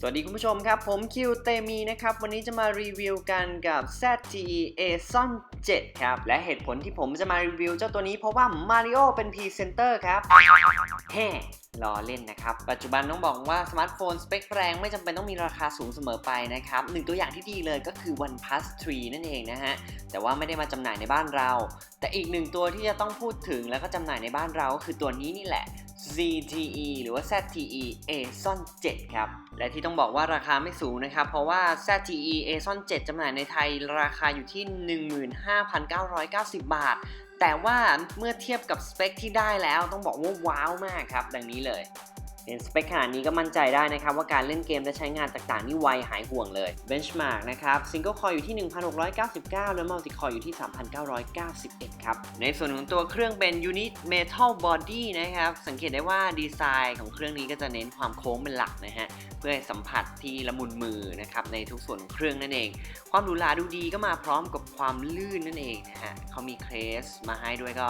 สวัสดีคุณผู้ชมครับ ผมคิวเตมีนะครับ วันนี้จะมารีวิวกันกับ ZTE a s o n 7 ครับ และเหตุผลที่ผมจะมารีวิวเจ้าตัวนี้เพราะว่ามาริโอเป็นพรีเซนเตอร์ครับแฮ่ล้อเล่นนะครับ ปัจจุบันต้องบอกว่าสมาร์ทโฟนสเปคแรงไม่จำเป็นต้องมีราคาสูงเสมอไปนะครับหนึ่งตัวอย่างที่ดีเลยก็คือ OnePlus 3 นั่นเองนะฮะ แต่ว่าไม่ได้มาจำหน่ายในบ้านเรา แต่อีกหนึ่งตัวที่จะต้องพูดถึงแล้วก็จำหน่ายในบ้านเราก็คือตัวนี้นี่แหละ ZTE หรือว่า ZTE a s o n 7 ครับ และที่ต้องบอกว่าราคาไม่สูงนะครับ เพราะว่า ZTE a s o n 7จำหน่ายในไทยราคาอยู่ที่ 15,990 บาท แต่ว่าเมื่อเทียบกับสเปคที่ได้แล้วต้องบอกว่าว้าวมากครับ ดังนี้เลย เห็นสเปคขนาดนี้ก็มั่นใจได้นะครับ ว่าการเล่นเกมและใช้งานต่างๆ นี่ไวหายห่วงเลย Benchmark นะครับ Single Core อยู่ที่ 1699 และ Multi Core อยู่ที่ 3991 ครับ ในส่วนของตัวเครื่องเป็น Unit Metal Body นะครับ สังเกตได้ว่าดีไซน์ของเครื่องนี้ก็จะเน้นความโค้งเป็นหลักนะฮะเพื่อสัมผัสที่ละมุนมือนะครับในทุกส่วนของเครื่องนั่นเอง ความหรูหราดูดีก็มาพร้อมกับความลื่นนั่นเองนะฮะเขามีเคสมาให้ด้วยก็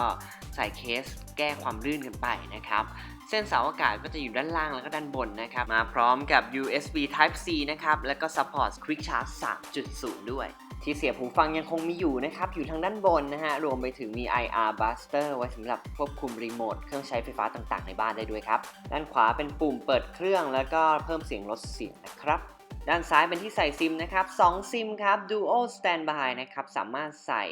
ใส่เคสแก้ความลื่นกันไปนะครับ เส้นเสาอากาศก็จะอยู่ด้านล่างแล้วก็ด้านบนนะครับ มาพร้อมกับ USB Type C นะครับ แล้วก็ Support Quick Charge 3.0 ด้วย ที่เสียบหูฟังยังคงมีอยู่นะครับ อยู่ทางด้านบนนะฮะ รวมไปถึงมี IR Buster ไว้สำหรับควบคุมรีโมทเครื่องใช้ไฟฟ้าต่างๆ ในบ้านได้ด้วยครับ ด้านขวาเป็นปุ่มเปิดเครื่อง แล้วก็เพิ่มเสียงลดเสียงนะครับด้านซ้ายเป็นที่ใส่ซิมนะครับ 2 ซิมครับ Dual Standby นะครับ สามารถใส่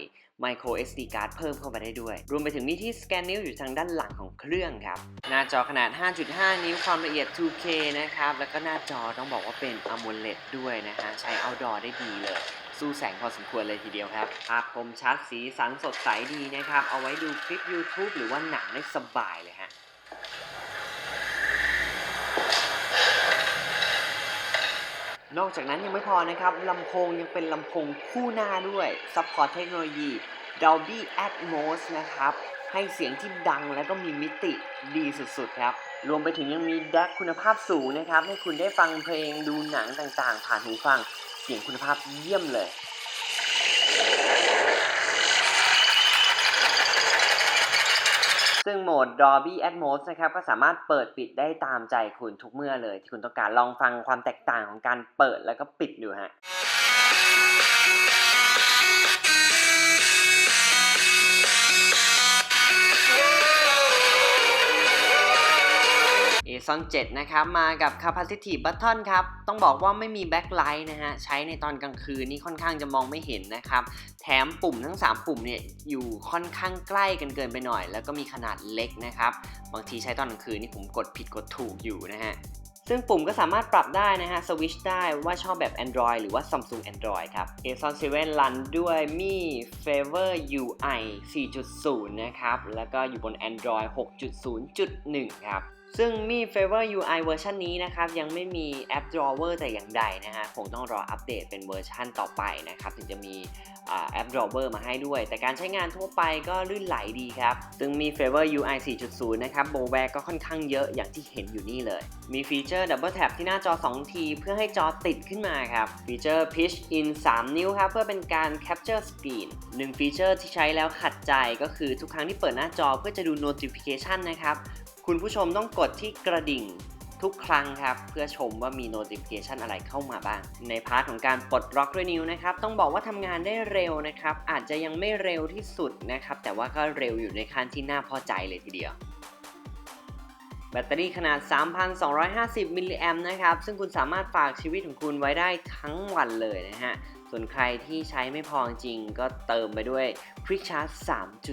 Micro SD card เพิ่มเข้ามาได้ด้วย รวมไปถึงมีที่สแกนนิ้วอยู่ทางด้านหลังของเครื่องครับ หน้าจอขนาด 5.5 นิ้วความละเอียด 2K นะครับ แล้วก็หน้าจอต้องบอกว่าเป็น AMOLED ด้วยนะฮะ ใช้ outdoor ได้ดีเลยสู้แสงพอสมควรเลยทีเดียวครับ ภาพคมชัดสีสันสดใสดีนะครับ เอาไว้ดูคลิป YouTube หรือว่าหนังได้สบายเลยฮะ นอกจากนั้นยังไม่พอนะครับลำโพงยังเป็นลำโพงคู่หน้าด้วยซัพพอร์ตเทคโนโลยี Dolby Atmos นะครับ ให้เสียงที่ดังและก็มีมิติดีสุดๆครับ รวมไปถึงยังมีแดกคุณภาพสูงนะครับ ให้คุณได้ฟังเพลงดูหนังต่างๆ ผ่านหูฟัง เสียงคุณภาพเยี่ยมเลย ซึ่งโหมด Dolby Atmos นะครับก็สามารถเปิดปิดได้ตามใจคุณทุกเมื่อเลย ที่คุณต้องการลองฟังความแตกต่างของการเปิดแล้วก็ปิดดูฮะ a s o n 7 นะครับ มากับ Capacitive Button ครับ ต้องบอกว่าไม่มี Backlight นะฮะ ใช้ในตอนกลางคืนนี่ค่อนข้างจะมองไม่เห็นนะครับ แถมปุ่มทั้ง 3 ปุ่มเนี่ย อยู่ค่อนข้างใกล้กันเกินไปหน่อย แล้วก็มีขนาดเล็กนะครับ บางทีใช้ตอนกลางคืนนี่ผมกดผิดกดถูกอยู่นะฮะ ซึ่งปุ่มก็สามารถปรับได้นะฮะ สวิชได้ว่าชอบแบบ Android หรือว่า Samsung Android ครับ a s o n 7 รันด้วย Mi Favor UI 4.0 นะครับ แล้วก็อยู่บน Android 6.0.1 ครับ ซึ่งมี Favor UI เวอร์ชันนี้นะครับยังไม่มีแอป Drawer แต่อย่างใดนะฮะคงต้องรออัปเดตเป็นเวอร์ชันต่อไปนะครับถึงจะมีอ่าแอป Drawer มาให้ด้วย แต่การใช้งานทั่วไปก็ลื่นไหลดีครับ ซึ่งมี Favor UI 4.0 นะครับโบแวร์ก็ค่อนข้างเยอะอย่างที่เห็นอยู่นี่เลย มีฟีเจอร์ Double Tap ที่หน้าจอ 2 ที เพื่อให้จอติดขึ้นมาครับฟีเจอร์ Pitch in 3 นิ้วครับเพื่อเป็นการ Capture Screen หนึ่งฟีเจอร์ที่ใช้แล้วขัดใจก็คือทุกครั้งที่เปิดหน้าจอเพื่อจะดู Notification นะครับ คุณผู้ชมต้องกดที่กระดิ่งทุกครั้งครับ เพื่อชมว่ามี notification อะไรเข้ามาบ้าง ในพาร์ทของการปลดล็อกด้วยนิ้วนะครับ ต้องบอกว่าทำงานได้เร็วนะครับ อาจจะยังไม่เร็วที่สุดนะครับ แต่ว่าก็เร็วอยู่ในขั้นที่น่าพอใจเลยทีเดียว แบตเตอรี่ขนาด 3,250 มิลลิแอมนะครับ ซึ่งคุณสามารถฝากชีวิตของคุณไว้ได้ทั้งวันเลยนะฮะ ส่วนใครที่ใช้ไม่พอจริงก็เติมไปด้วย Quick Charge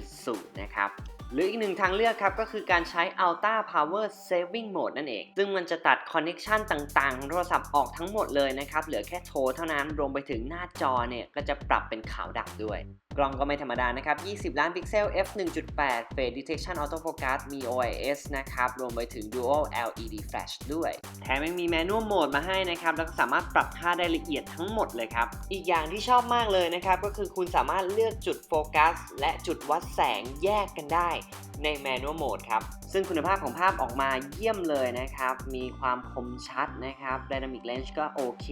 3.0 นะครับ หรืออีกหนึ่งทางเลือกครับ ก็คือการใช้ Ultra Power Saving Mode นั่นเอง ซึ่งมันจะตัดคอนเน็ชันต่างๆ โทรศัพท์ออกทั้งหมดเลยนะครับ เหลือแค่โทรเท่านั้นรวมไปถึงหน้าจอเนี่ยก็จะปรับเป็นขาวดำด้วย กล้องก็ไม่ธรรมดานะครับ 20 ล้านพิกเซล f 1.8 Face Detection Auto Focus มี OIS นะครับ รวมไปถึง Dual LED Flash ด้วย แถมยังมี Manual Mode มาให้นะครับ แล้วก็สามารถปรับค่าได้ละเอียดทั้งหมดเลยครับ อีกอย่างที่ชอบมากเลยนะครับ ก็คือคุณสามารถเลือกจุดโฟกัสและจุดวัดแสงแยกกันได้ใน Manual Mode ครับ ซึ่งคุณภาพของภาพออกมาเยี่ยมเลยนะครับ มีความคมชัดนะครับ Dynamic Range ก็โอเค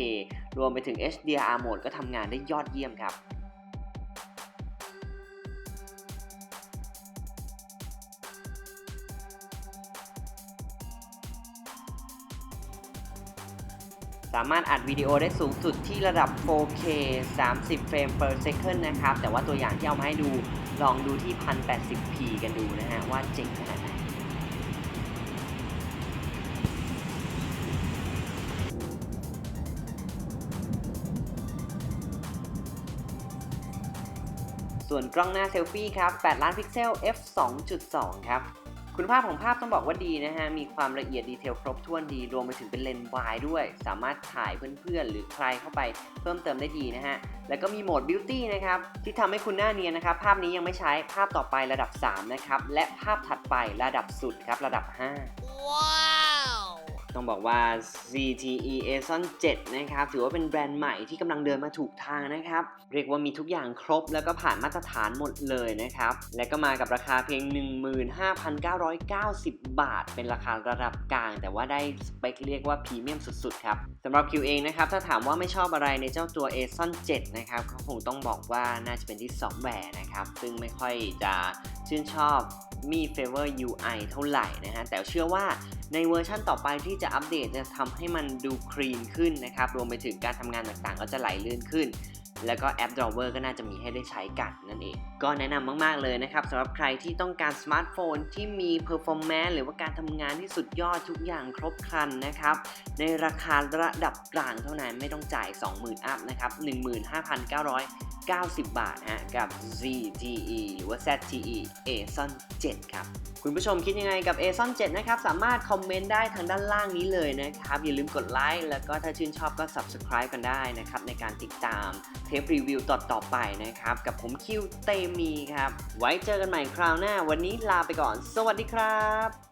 รวมไปถึง HDR Mode ก็ทำงานได้ยอดเยี่ยมครับสามารถอัดวิดีโอได้สูงสุดที่ระดับ 4K 30 เฟรม per second นะครับ แต่ว่าตัวอย่างที่เอามาให้ดู ลองดูที่ 1080p กันดูนะฮะ ว่าเจ๋งขนาดไหนส่วนกล้องหน้าเซลฟี่ครับ 8 ล้านพิกเซล f 2.2 ครับ คุณภาพของภาพต้องบอกว่าดีนะฮะ มีความละเอียดดีเทลครบถ้วนดี รวมไปถึงเป็นเลนส์วายด้วย สามารถถ่ายเพื่อนๆ หรือใครเข้าไปเพิ่มเติมได้ดีนะฮะ แล้วก็มีโหมดบิวตี้นะครับ ที่ทำให้คุณหน้าเนียนนะครับ ภาพนี้ยังไม่ใช้ ภาพต่อไประดับ 3 นะครับ และภาพถัดไประดับสุดครับ ระดับ 5 Wow! ต้องบอกว่า CTE Ason 7 นะครับ ถือว่าเป็นแบรนด์ใหม่ที่กำลังเดินมาถูกทางนะครับ เรียกว่ามีทุกอย่างครบแล้วก็ผ่านมาตรฐานหมดเลยนะครับ และก็มากับราคาเพียง 15,990 บาท เป็นราคาระดับกลาง แต่ว่าได้สเปคเรียกว่าพรีเมียมสุดๆ ครับสำหรับคิวเองนะครับ ถ้าถามว่าไม่ชอบอะไรในเจ้าตัว Ason 7 นะครับก็คงต้องบอกว่าน่าจะเป็นที่ซอฟต์แวร์นะครับ ซึ่งไม่ค่อยจะชื่นชอบมี Favor UI เท่าไหร่นะฮะแต่เชื่อว่า ในเวอร์ชั่นต่อไปที่จะอัปเดตจะทำให้มันดูคลีนขึ้นนะครับ รวมไปถึงการทำงานต่างๆ ก็จะไหลลื่นขึ้น แล้วก็แอป Drawer ก็น่าจะมีให้ได้ใช้กันนั่นเอง ก็แนะนำมาก ๆ เลยนะครับสำหรับใครที่ต้องการสมาร์ทโฟนที่มี Performance หรือว่าการทำงานที่สุดยอดทุกอย่างครบครันนะครับ ในราคาระดับกลางเท่านั้นไม่ต้องจ่าย 20,000 อัพนะครับ 15,990 บาทฮะกับ ZTE หรือว่า ZTE Ason 7 ครับคุณผู้ชมคิดยังไงกับ Ason 7นะครับ สามารถคอมเมนต์ได้ทางด้านล่างนี้เลยนะครับ อย่าลืมกดไลค์แล้วก็ถ้าชื่นชอบก็ Subscribe กันได้นะครับ ในการติดตามปรีวิวต่อๆไปนะครับ กับผมคิวเตมีครับ ไว้เจอกันใหม่คราวหน้า วันนี้ลาไปก่อน สวัสดีครับ